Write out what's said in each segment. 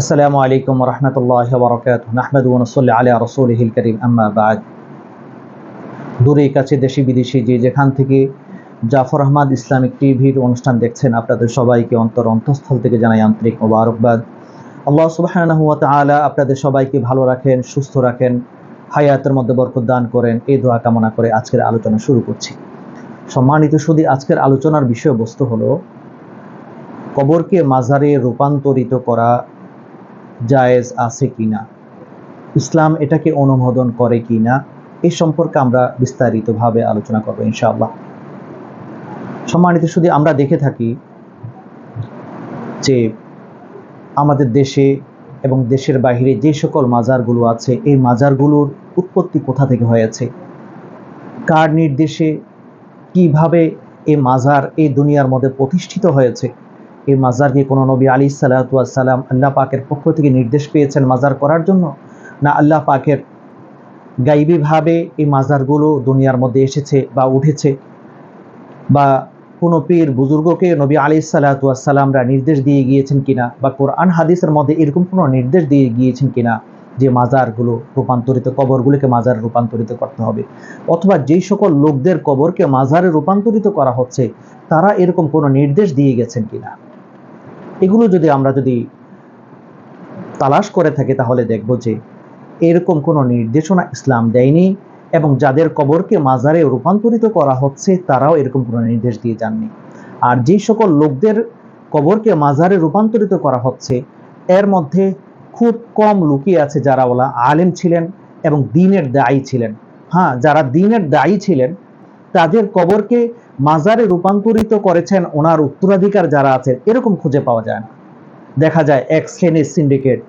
আসসালামু আলাইকুম রহমতুল্লাহ বরকাত আহমেদ ওনসল্লা আলিয়া রসুল হিল করিম, আম্মা দূরে কাছে দেশি বিদেশি যে যেখান থেকে জাফর আহমদ ইসলামিক টিভির অনুষ্ঠান দেখছেন, আপনাদের সবাইকে অন্তর অন্তঃস্থল থেকে জানাই আন্তরিক মোবারকবাদ। আল্লাহ সুবাহ আলা আপনাদের সবাইকে ভালো রাখেন, সুস্থ রাখেন, হায়াতের মধ্যে বরকত দান করেন। এই দোয়া কামনা করে আজকের আলোচনা শুরু করছি। সম্মানিত শুধু আজকের আলোচনার বিষয়বস্তু হলো, কবরকে মাজারে রূপান্তরিত করা জায়েজ আছে কিনা? ইসলাম এটাকে অনুমোদন করে কিনা? এ সম্পর্কে আমরা বিস্তারিতভাবে আলোচনা করব ইনশাআল্লাহ। সম্মানিত শুধু আমরা দেখে থাকি যে আমাদের দেশে এবং দেশের বাইরে যে সকল মাজারগুলো আছে, এই মাজারগুলোর উৎপত্তি কোথা থেকে হয়েছে? কার নির্দেশে কীভাবে এই মাজার এই দুনিয়ার মধ্যে প্রতিষ্ঠিত হয়েছে? এই মাজারকে কোনো নবী আলী সালাতাম আল্লাহ পাকের পক্ষ থেকে নির্দেশ পেয়েছেন মাজার করার জন্য? না আল্লাহ পাকের গাইবীভাবে এই মাজারগুলো দুনিয়ার মধ্যে এসেছে বা উঠেছে? বা কোনো পীর বুজুর্গকে নবী আলী সালাতামরা নির্দেশ দিয়ে গিয়েছেন কিনা? বা কোরআন হাদিসের মধ্যে এরকম কোনো নির্দেশ দিয়ে গিয়েছেন কিনা যে মাজারগুলো রূপান্তরিত, কবরগুলোকে মাজারে রূপান্তরিত করতে হবে? অথবা যেই সকল লোকদের কবরকে মাজারে রূপান্তরিত করা হচ্ছে, তারা এরকম কোনো নির্দেশ দিয়ে গেছেন কিনা? এগুলো যদি আমরা যদি তালাশ করে থাকি, তাহলে দেখব যে এরকম কোনো নির্দেশনা ইসলাম দেয়নি এবং যাদের কবরকে মাজারে রূপান্তরিত করা হচ্ছে, তারাও এরকম কোনো নির্দেশ দিয়ে যাননি। আর যে সকল লোকদের কবরকে মাজারে রূপান্তরিত করা হচ্ছে, এর মধ্যে খুব কম লুকি আছে যারা ওলা আলেম ছিলেন এবং দিনের দায়ী ছিলেন। হ্যাঁ যারা দিনের দায়ী ছিলেন, তাদের কবরকে মাজারে রূপান্তরিত করেছেন ওনার উত্তরাধিকার যারা আছেন, এরকম খুঁজে পাওয়া যায় না। দেখা যায় এক শ্রেণির সিন্ডিকেট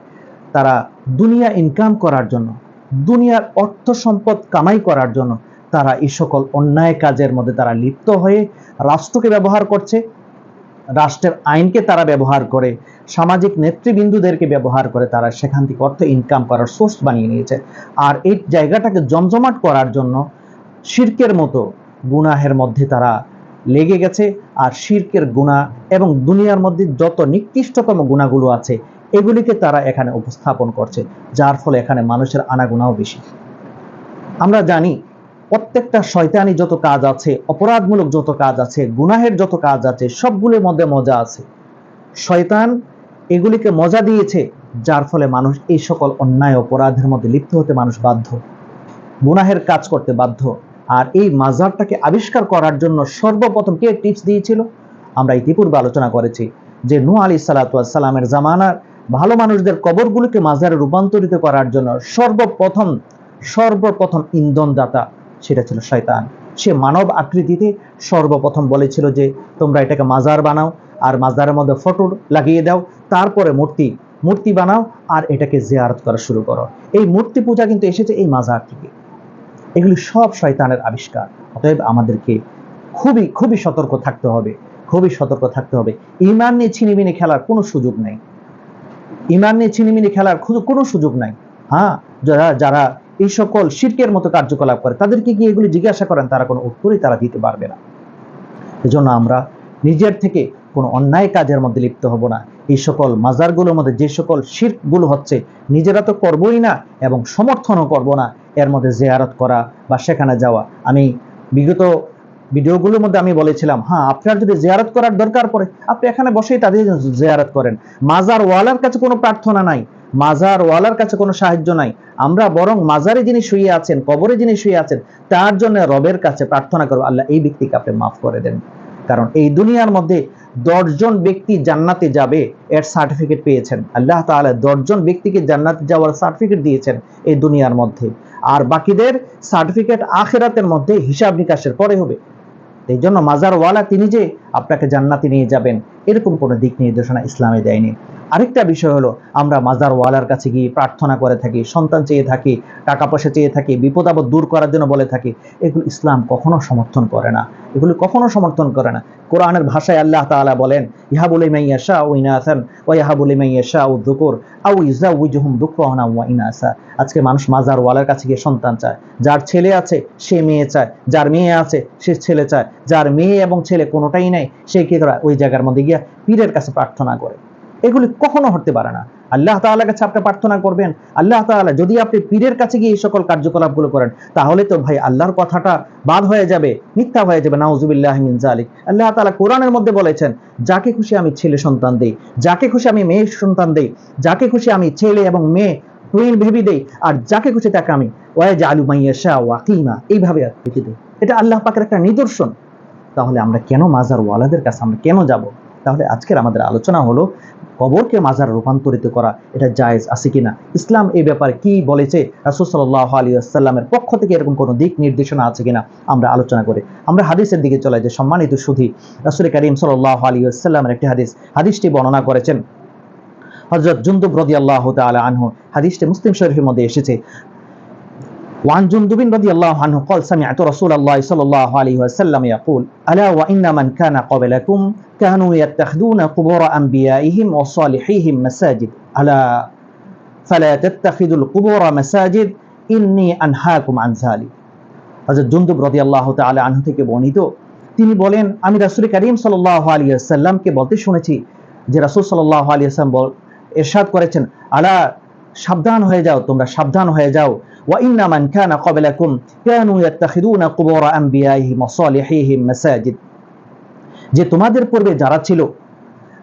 তারা দুনিয়া ইনকাম করার জন্য, দুনিয়ার অর্থ সম্পদ কামাই করার জন্য, তারা এই সকল অন্যায় কাজের মধ্যে তারা লিপ্ত হয়ে রাষ্ট্রকে ব্যবহার করছে। রাষ্ট্রের আইনকে তারা ব্যবহার করে, সামাজিক নেতৃবৃন্দুদেরকে ব্যবহার করে তারা সেখান থেকে অর্থ ইনকাম করার সোর্স বানিয়ে নিয়েছে। আর এই জায়গাটাকে জমজমাট করার জন্য শির্কের মতো গুনাহের মধ্যে তারা লেগে গেছে, আর শির্কের গুণা এবং দুনিয়ার মধ্যে যত নিকৃষ্টতম গুণাগুলো আছে, এগুলিকে তারা এখানে উপস্থাপন করছে, যার ফলে এখানে মানুষের আনাগুনাও বেশি। আমরা জানি, প্রত্যেকটা শয়তানি যত কাজ আছে, অপরাধমূলক যত কাজ আছে, গুনাহের যত কাজ আছে, সবগুলির মধ্যে মজা আছে। শয়তান এগুলিকে মজা দিয়েছে, যার ফলে মানুষ এই সকল অন্যায় অপরাধের মধ্যে লিপ্ত হতে মানুষ বাধ্য। গুনাহের কাজ করতে বাধ্য। আর এই মাজারটাকে আবিষ্কার করার জন্য সর্বপ্রথম কে টিপস দিয়েছিল? আমরা ইতিপূর্বে আলোচনা করেছি যে নু আলী সালাতামের জামানার ভালো মানুষদের কবরগুলোকে মাজারে রূপান্তরিত করার জন্য সর্বপ্রথম সর্বপ্রথম ইন্ধনদাতা সেটা ছিল শয়তান। সে মানব আকৃতিতে সর্বপ্রথম বলেছিল যে, তোমরা এটাকে মাজার বানাও আর মাজারের মধ্যে ফটো লাগিয়ে দাও, তারপরে মূর্তি মূর্তি বানাও আর এটাকে জিয়ারত করা শুরু করো। এই মূর্তি পূজা কিন্তু এসেছে এই মাজার থেকে। এগুলি সব শয়তানের আবিষ্কার। অতএব আমাদেরকে খুবই খুবই সতর্ক থাকতে হবে, খুবই সতর্ক থাকতে হবে। ইমান নিয়ে ছিনিমিনি খেলার কোনো সুযোগ নেই। ইমান নিয়ে ছিনিমিনি খেলার কোনো সুযোগ নাই। হ্যাঁ যারা যারা এই সকল শির্কের মতো কার্যকলাপ করে, তাদেরকে কি এগুলি জিজ্ঞাসা করেন, তারা কোনো উত্তরই তারা দিতে পারবে না। এজন্য আমরা নিজের থেকে কোনো অন্যায় কাজের মধ্যে লিপ্ত হব না। এই সকল মাজারগুলোর মধ্যে যে সকল শির্কগুলো হচ্ছে, নিজেরা তো করবই না এবং সমর্থনও করব না। এর মধ্যে জেয়ারত করা বা সেখানে যাওয়া। আমি বিগত ভিডিওগুলোর মধ্যে আমি বলেছিলাম হ্যাঁ আপনার যদি জিয়ারত করার দরকার পড়ে, আপনি এখানে বসেই তাদের জিয়ারত করেন। মাজার ওয়ালার কাছে কোনো প্রার্থনা নাই মাজার ওয়ালার কাছে কোনো সাহায্য নাই। আমরা বরং মাজারে যিনি শুয়ে আছেন, কবরে যিনি শুয়ে আছেন, তার জন্য রবের কাছে প্রার্থনা করব, আল্লাহ এই ব্যক্তিকে আপনি মাফ করে দেন। কারণ এই দুনিয়ার মধ্যে দশজন ব্যক্তি জান্নাতে যাবে, এর সার্টিফিকেট পেয়েছেন। আল্লাহ তাহলে দশজন ব্যক্তিকে জান্নাতে যাওয়ার সার্টিফিকেট দিয়েছেন এই দুনিয়ার মধ্যে। আর বাকিদের সার্টিফিকেট আখেরাতের মধ্যে হিসাব নিকাশের পরে হবে। এই জন্য মাজারওয়ালা তিনি যে আপনাকে জান্নাতে নিয়ে যাবেন, এরকম কোনো দিক নির্দেশনা ইসলামে দেয়নি। আরেকটা বিষয় হলো, আমরা মাজারওয়ালার কাছে গিয়ে প্রার্থনা করে থাকি, সন্তান চেয়ে থাকি, টাকা পয়সা চেয়ে থাকি, বিপদ আপদ দূর করার জন্য বলে থাকি, এগুলো ইসলাম কখনো সমর্থন করে না। এগুলো কখনো সমর্থন করে না। কোরআনের ভাষায় আল্লাহ তালা বলেন ইহাবুল ইমাইয়াশা ও ইনাসান ও ইহাবুল ইমাইয়াশা ও দুকুর আউ ইজা উজহুম দুকরানা ওয়া ইনাসা। আজকে মানুষ মাজার ওয়ালার কাছে গিয়ে সন্তান চায়, যার ছেলে আছে সে মেয়ে চায়, যার মেয়ে আছে সে ছেলে চায়, যার মেয়ে এবং ছেলে কোনোটাই নেই, সে কি করে ওই জায়গার মধ্যে গিয়া পীরের কাছে প্রার্থনা করে। এগুলি কখনো হতে পারে না। আল্লাহ তাআলার কাছে আপনি প্রার্থনা করবেন। আল্লাহ তাআলা যদি আপনি পীরের কাছে গিয়ে এই সকল কার্যকলাপগুলো করেন, তাহলে তো ভাই আল্লাহর কথাটা বাদ হয়ে যাবে, মিথ্যা হয়ে যাবে, নাউজুবিল্লাহ মিন জালিক আল্লাহ তাআলা কোরআনের মধ্যে বলেছেন, যাকে খুশি আমি ছেলে সন্তান দেই, যাকে খুশি আমি মেয়ে সন্তান দেই, যাকে খুশি আমি ছেলে এবং মেয়ে টুইন ভেবি দেই, আর যাকে খুশি তাকে আমি ওয়াজ আলু মাইয়া শাহ ওয়াকিমা এইভাবে রেখে দিই। এটা আল্লাহ পাকের একটা নিদর্শন। তাহলে আমরা কেন মাজার ওয়ালাদের কাছে আমরা কেন যাব? তাহলে আজকের আমাদের আলোচনা হলো কবরকে মাজার রূপান্তরিত করা, এটা জায়েজ আছে কিনা? ইসলাম এই ব্যাপারে কি বলেছে? রাসূল সাল্লাল্লাহু আলাইহি ওয়াসাল্লামের পক্ষ থেকে এরকম কোনো দিক নির্দেশনা আছে কিনা আমরা আলোচনা করি। আমরা হাদিসের দিকে চলে যাই, সম্মানিত সুধী, রাসূল করিম সাল্লাল্লাহু আলাইহি ওয়াসাল্লামের একটি হাদিস, হাদিসটি বর্ণনা করেছেন। হযরত জুনদুব রাদিয়াল্লাহু তাআলা আনহু, হাদিসটি মুসলিম শরীফের মধ্যে এসেছে। وعن جندب رضي الله عنه قال سمعت رسول الله صلى الله عليه وسلم يقول ألا وإن من كان قبلكم كانوا يتخذون قبور أنبيائهم وصالحيهم مساجد ألا فلا تتخذوا القبور مساجد إني أنهاكم عن ذلك হযরত জুনদুব রাদিয়াল্লাহু তাআলা আনহু থেকে বর্ণিত তিনি বলেন আমি রাসূল করিম সাল্লাল্লাহু আলাইহি ওয়াসাল্লামকে বলতে শুনেছি যে রাসূল সাল্লাল্লাহু আলাইহি ওয়াসাল্লাম বল ইরশাদ করেছেন আলা সাবধান হয়ে যাও তোমরা সাবধান হয়ে যাও وإن من كان قبلكم كانوا يتخذون قبور أنبيائهم وصالحيهم مساجد যে তোমাদের পূর্বে যারা ছিল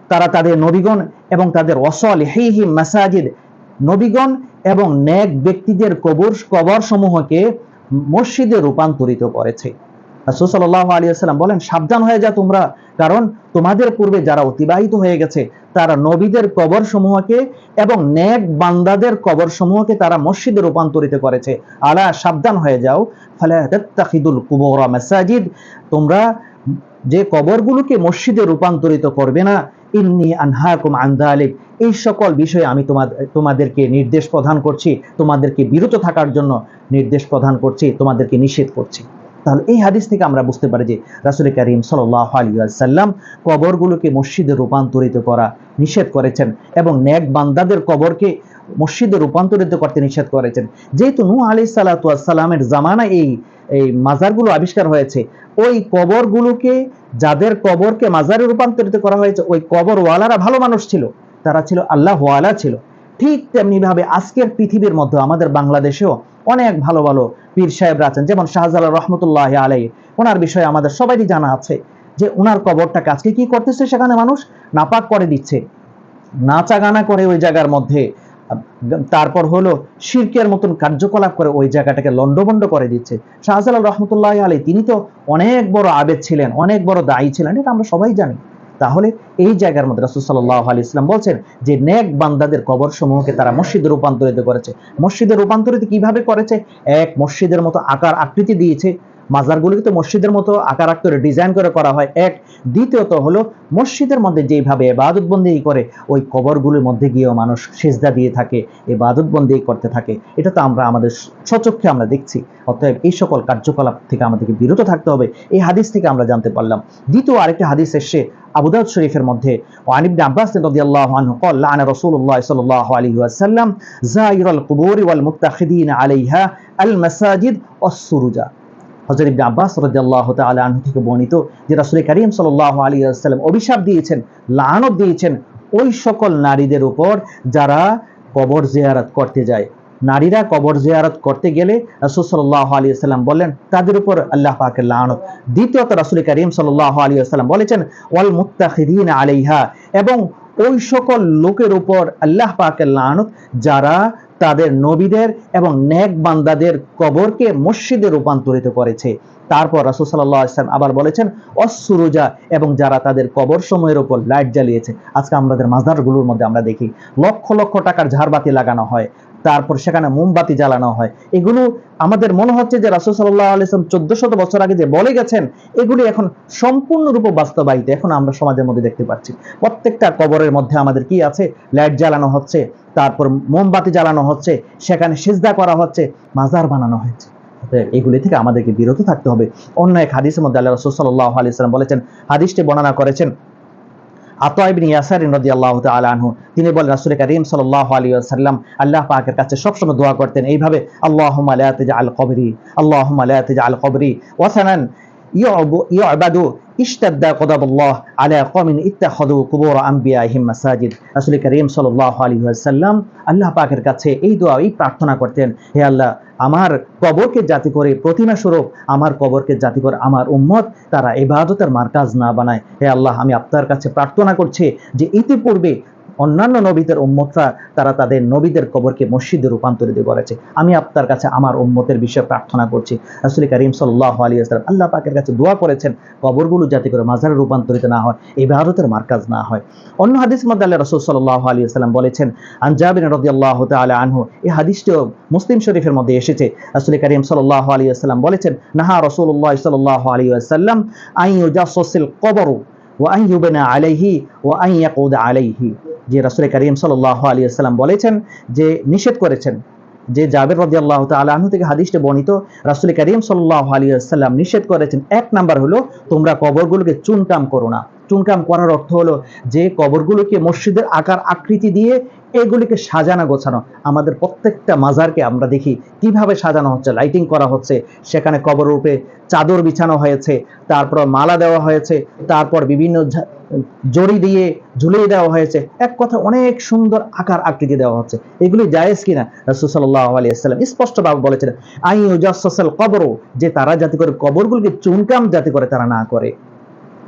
তারা তাদের নবীগণ এবং তাদের ওয়াসালিহিহিম মাসাজিদ নবীগণ এবং নেক ব্যক্তিদের কবর কবর সমূহকে মসজিদে রূপান্তরিত করেছে রাসূল আলাইহি ওয়াসাল্লাম বলেন, সাবধান হয়ে যা তোমরা, কারণ তোমাদের পূর্বে যারা অতিবাহিত হয়ে গেছে তারা নবীদের কবর সমূহকে এবং নেক বান্দাদের কবর সমূহকে তারা মসজিদে রূপান্তরিত করেছে। আলা, সাবধান হয়ে যাও। ফালা তাত্তাখিদুল কুবুর মাসাজিদ, তোমরা যে কবরগুলোকে মসজিদে রূপান্তরিত করবে না। ইন্নি আনহাকুম আন যালিক, এই সকল বিষয়ে আমি তোমাদের তোমাদেরকে নির্দেশ প্রদান করছি, তোমাদেরকে বিরত থাকার জন্য নির্দেশ প্রদান করছি, তোমাদেরকে নিষেধ করছি। তাহলে এই হাদিস থেকে আমরা বুঝতে পারি যে রাসুল করিম সাল্লাহ আলিয়াল্লাম কবরগুলোকে মসজিদে রূপান্তরিত করা নিষেধ করেছেন এবং ন্যাক বান্দাদের কবরকে মসজিদে রূপান্তরিত করতে নিষেধ করেছেন। যেহেতু নূ আলি সাল্লাতামের জামানা এই এই মাজারগুলো আবিষ্কার হয়েছে, ওই কবরগুলোকে, যাদের কবরকে মাজারে রূপান্তরিত করা হয়েছে, ওই কবরওয়ালারা ভালো মানুষ ছিল, তারা ছিল আল্লাহ ওয়ালা ছিল। ঠিক তেমনি ভাবে আজকের পৃথিবীর মধ্যে, আমাদের বাংলাদেশেও অনেক ভালো ভালো পীর সাহেবরা আছেন। যেমন শাহজালাল রহমতুল্লাহ আলাই ওনার বিষয়ে আমাদের সবারই জানা আছে যে ওনার কবরটাকে আজকে কি করতেছে সেখানে মানুষ? নাপাক করে দিচ্ছে। নাচা গানা করে ওই জায়গার মধ্যে। তারপর হলো শিরকের মতন কার্যকলাপ করে ওই জায়গাটাকে লন্ডভন্ড করে দিচ্ছে। শাহজালাল রহমতুল্লাহ আলী তিনি তো অনেক বড় আবেদ ছিলেন, অনেক বড় দায়ী ছিলেন, এটা আমরা সবাই জানি। তাহলে এই জায়গার মধ্যে রাসুল সাল্লাহ আলি ইসলাম বলছেন যে, নেক বান্দাদের কবর সমূহকে তারা মসজিদে রূপান্তরিত করেছে। মসজিদে রূপান্তরিত কীভাবে করেছে? এক মসজিদের মতো আকার আকৃতি দিয়েছে। মাজারগুলিকে তো মসজিদের মতো আকার আক্তরে ডিজাইন করে করা হয় এক দ্বিতীয়ত হলো মসজিদের মধ্যে যেইভাবে এবাদতবন্দি করে ওই কবরগুলির মধ্যে গিয়েও মানুষ সেজদা দিয়ে থাকে এবাদতবন্দি করতে থাকে এটা তো আমরা আমাদের সচক্ষে আমরা দেখছি অতএব এই সকল কার্যকলাপ থেকে আমাদেরকে বিরত থাকতে হবে এই হাদিস থেকে আমরা জানতে পারলাম দ্বিতীয় আরেকটি হাদিস এসে আবুদাউদ শরীফের মধ্যে ওয়ান ইবনে আব্বাস রাদিয়াল্লাহু আনহু قال لعن رسول الله صلى الله عليه وسلم زائر القبور والمتخذين عليها المساجد والسرج হযরত ইবনে আব্বাস রাদিয়াল্লাহু তাআলা আনহু থেকে বর্ণিত যে রাসূল করিম সাল্লাল্লাহু আলাইহি ওয়াসাল্লাম অভিশাপ দিয়েছেন, লানত দিয়েছেন ওই সকল নারীদের উপর যারা কবর জিয়ারত করতে যায়। নারীরা কবর জিয়ারত করতে গেলে রাসূল সাল্লাল্লাহু আলাইহি ওয়াসাল্লাম বললেন, তাদের উপর আল্লাহ পাকের লানত। দ্বিতীয়ত রাসূল করিম সাল্লাল্লাহু আলাইহি ওয়াসাল্লাম বলেছেন, ওয়াল মুত্তাখিদিন আলাইহা এবং ওই সকল লোকের উপর আল্লাহ পাকের লানত যারা তাদের নবীদের এবং নেক বান্দাদের কবরকে মসজিদে রূপান্তরিত করেছে। তারপর রাসুল আলাইহি আবার বলেছেন অসুরুজা এবং যারা তাদের কবর সময়ের উপর লাইট জ্বালিয়েছে। আজকে আমাদের মাজারগুলোর মধ্যে আমরা দেখি, লক্ষ লক্ষ টাকার ঝাড়বাতি লাগানো হয়। তারপর সেখানে মোমবাতি জ্বালানো হয়। এগুলো আমাদের মনে হচ্ছে যে রাসূল সাল্লাল্লাহু আলাইহি ওয়াসাল্লাম 1400 বছর আগে যে বলে গেছেন, এগুলি এখন সম্পূর্ণরূপে বাস্তবায়িত। এখন আমরা সমাজের মধ্যে দেখতে পাচ্ছি, প্রত্যেকটা কবরের মধ্যে আমাদের কি আছে? লাইট জ্বালানো হচ্ছে, তারপর মোমবাতি জ্বালানো হচ্ছে, সেখানে সিজদা করা হচ্ছে, মাজার বানানো হয়েছে। এগুলি থেকে আমাদেরকে বিরত থাকতে হবে। অন্য এক হাদিসের মধ্যে আল্লাহ রসুল সাল্লাহ আলি সাল্লাম বলেছেন, হাদিসটি বর্ণনা করেছেন আতা ইয়াসারিন রদি আল্লাহ আনহু, তিনি বলেন, রাসুল করিম সাল্লাল্লাহু আলী সাল্লাম আল্লাহ পাকের কাছে সবসময় দোয়া করতেন এইভাবে আল্লাহ লা তাজআল কবরি আল্লাহ লা তাজআল কবরি ওয়াসানান ইউবাদু কদাবুল্লাহ আলা কমিন কুবুর মাসাজিদ। আল্লাহ পাকের কাছে এই দোয়া, এই প্রার্থনা করতেন, হে আল্লাহ, আমার কবরকে জাতি করে প্রতিমা স্বরূপ, আমার কবরকে জাতি করে আমার উম্মত, তারা এবাদতের মার্কাজ না বানায়। হে আল্লাহ, আমি আপনার কাছে প্রার্থনা করছি যে ইতিপূর্বে অন্যান্য নবীদের উম্মতরা, তারা তাদের নবীদের কবরকে মসজিদে রূপান্তরিত করেছে। আমি আপনার কাছে, আমার উম্মতের বিষয়ে প্রার্থনা করছি। আসলে করিম সাল্লাহ আলী আসলাম আল্লাহ পাকের কাছে দোয়া করেছেন, কবরগুলো যাতে করে মাজারে রূপান্তরিত না হয় এই ভারতের মার্কাজ না হয়। অন্য হাদিস মধ্যে আল্লাহ রসুল সাল্লাহ আলী আসলাম বলেছেন আনজাবিন রদি আল্লাহ তালা আনহু এই হাদিসটিও মুসলিম শরীফের মধ্যে এসেছে। আসলে করিম সাল্লাহ আলী আসসালাম বলেছেন, নাহা রসুল্লাহ সাল্লাহ আলী আসাল্লাম আই উজাসিল কবরু ইউবেনা আলাইহি ও আই ইয়াকুদ আলাইহি যে রাসুল করিম সাল্লাহ আলী আসসালাম বলেছেন, যে নিষেধ করেছেন, যে জাবের রদি আল্লাহ তালু থেকে হাদিসটা বর্ণিত, রাসুল করিম সাল্লাহ আলী আসসালাম নিষেধ করেছেন, এক নাম্বার হলো তোমরা কবরগুলোকে চুনকাম করো না। চুনকাম করার অর্থ হলো যে কবরগুলোকে মসজিদের আকার আকৃতি দিয়ে এগুলিকে সাজানো গোছানো। আমাদের প্রত্যেকটা মাজারকে আমরা দেখি কীভাবে সাজানো হচ্ছে লাইটিং করা হচ্ছে। সেখানে কবর রূপে চাদর বিছানো হয়েছে, তারপর মালা দেওয়া হয়েছে, তারপর বিভিন্ন জড়ি দিয়ে ঝুলিয়ে দেওয়া হয়েছে। এক কথা অনেক সুন্দর আকার আকৃতি দেওয়া হচ্ছে। এগুলি জায়েজ কিনা? রাসূল সাল্লাল্লাহু আলাইহি সাল্লাম স্পষ্টভাবে বলেছেন আই ইউজাসসাল কবর যে তারা জাতি করে কবরগুলোকে চুনকাম জাতি করে তারা না করে।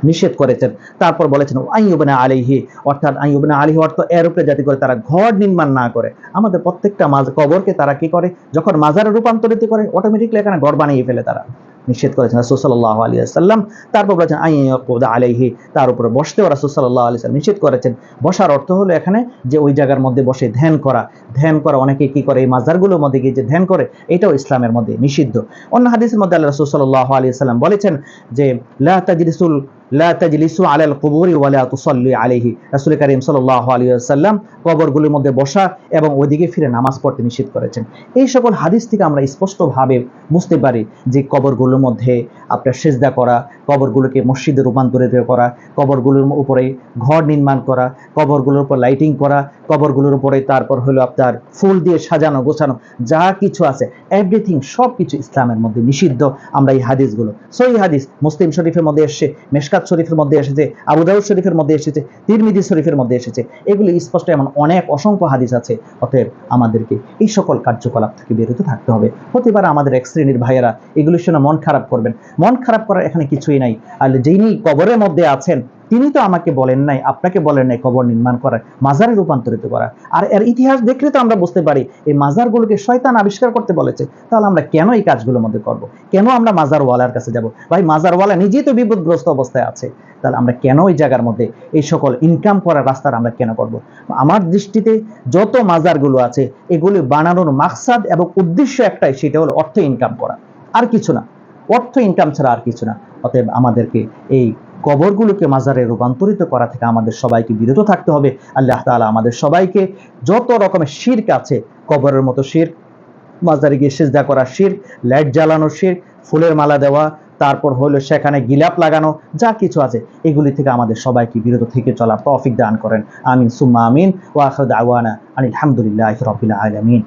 নিষেধ করেছেন। তারপর বলেছেন আইয়ুবনা আলিহি অর্থাৎ আইয়ুবনা আলিহি অর্থ এর উপরে যাতে করে তারা ঘর নির্মাণ না করে। আমাদের প্রত্যেকটা মাজ কবরকে তারা কি করে? যখন মাজারে রূপান্তরিত করে অটোমেটিকলি এখানে ঘর বানিয়ে ফেলে তারা। নিষেধ করেছেন রাসূল সাল্লাল্লাহু আলাইহি সাল্লাম তারপর বলেছেন আইয়াকুদ আলাইহি তার উপরে বসতেও রাসূল সাল্লাল্লাহু আলাইহি সাল্লাম নিষেধ করেছেন। বসার অর্থ হলো এখানে যে ওই জায়গার মধ্যে বসে ধ্যান করা। ধ্যান করা অনেকে কি করে? এই মাজারগুলোর মধ্যে গিয়ে যে ধ্যান করে, এটাও ইসলামের মধ্যে নিষিদ্ধ। অন্য হাদিসের মধ্যে আল্লাহ রাসূল সাল্লাল্লাহু আলাইহি সাল্লাম বলেছেন যে, লা তাজলিসুল লা তাজলিসু আলাল কুবুরি ওয়ালা তুসাল্লি আলাইহি। রাসূল করিম সাল্লাল্লাহু আলাইহি ওয়াসাল্লাম কবরগুলোর মধ্যে বসা এবং ওইদিকে ফিরে নামাজ পড়তে নিষেধ করেছেন। এই সকল হাদিস থেকে আমরা স্পষ্টভাবে বুঝতে পারি যে কবরগুলোর মধ্যে আপনার সেজদা করা, কবরগুলোকে মসজিদে রূপান্তরিত করা, কবরগুলোর উপরে ঘর নির্মাণ করা, কবরগুলোর উপর লাইটিং করা, কবরগুলোর উপরে তারপর হলো আপনার ফুল দিয়ে সাজানো, গোছানো, যা কিছু আছে এভরিথিং সব কিছু ইসলামের মধ্যে নিষিদ্ধ। আমরা এই হাদিসগুলো সো এই হাদিস মুসলিম শরীফের মধ্যে এসছে মেশকাত শরীফের মধ্যে এসেছে আবুদাউদ শরীফের মধ্যে এসেছে তিরমিদি শরীফের মধ্যে এসেছে। এগুলি স্পষ্ট এমন অনেক অসংখ্য হাদিস আছে। অতএব আমাদেরকে এই সকল কার্যকলাপ থেকে বিরত থাকতে হবে। হতে পারে আমাদের এক শ্রেণির ভাইয়েরা এগুলির শুনে মন খারাপ করবেন। মন খারাপ করার এখানে কিছুই নাই। আর যিনি কবরের মধ্যে আছেন তিনি তো আমাকে বলেন নাই, আপনাকে বলেন নাই কবর নির্মাণ করার, মাজারে রূপান্তরিত করা আর এর ইতিহাস দেখলে তো আমরা বুঝতে পারি, এই মাজারগুলোকে শয়তান আবিষ্কার করতে বলেছে, তাহলে আমরা কেন এই কাজগুলোর মধ্যে করব? কেন আমরা মাজারওয়ালার কাছে যাব? ভাই, মাজারওয়ালা নিজেই তো বিপদগ্রস্ত অবস্থায় আছে, তাহলে আমরা কেন এই জায়গার মধ্যে এই সকল ইনকাম করার রাস্তার আমরা কেন করব? আমার দৃষ্টিতে যত মাজারগুলো আছে, এগুলি বানানোর মাকসাদ এবং উদ্দেশ্য একটাই, সেটা হলো অর্থ ইনকাম করা। আর কিছু না, অর্থ ইনকাম ছাড়া আর কিছু না, অতএব আমাদেরকে এই কবরগুলোকে মাজারে রূপান্তরিত করা থেকে আমাদের সবাইকে বিরত থাকতে হবে। আল্লাহ তালা আমাদের সবাইকে যত রকমের শির্ক আছে, কবরের মতো শির্ক, মাজারে গিয়ে সেজদা করা শির লাইট জ্বালানো শির ফুলের মালা দেওয়া, তারপর হলো সেখানে গিলাপ লাগানো, যা কিছু আছে, এগুলি থেকে আমাদের সবাইকে বিরত থেকে চলা তৌফিক দান করেন। আমিন, সুম্মা আমিন, ওয়া আখির দাওয়ানা আনিল হামদুলিল্লাহি রাব্বিল আলামিন।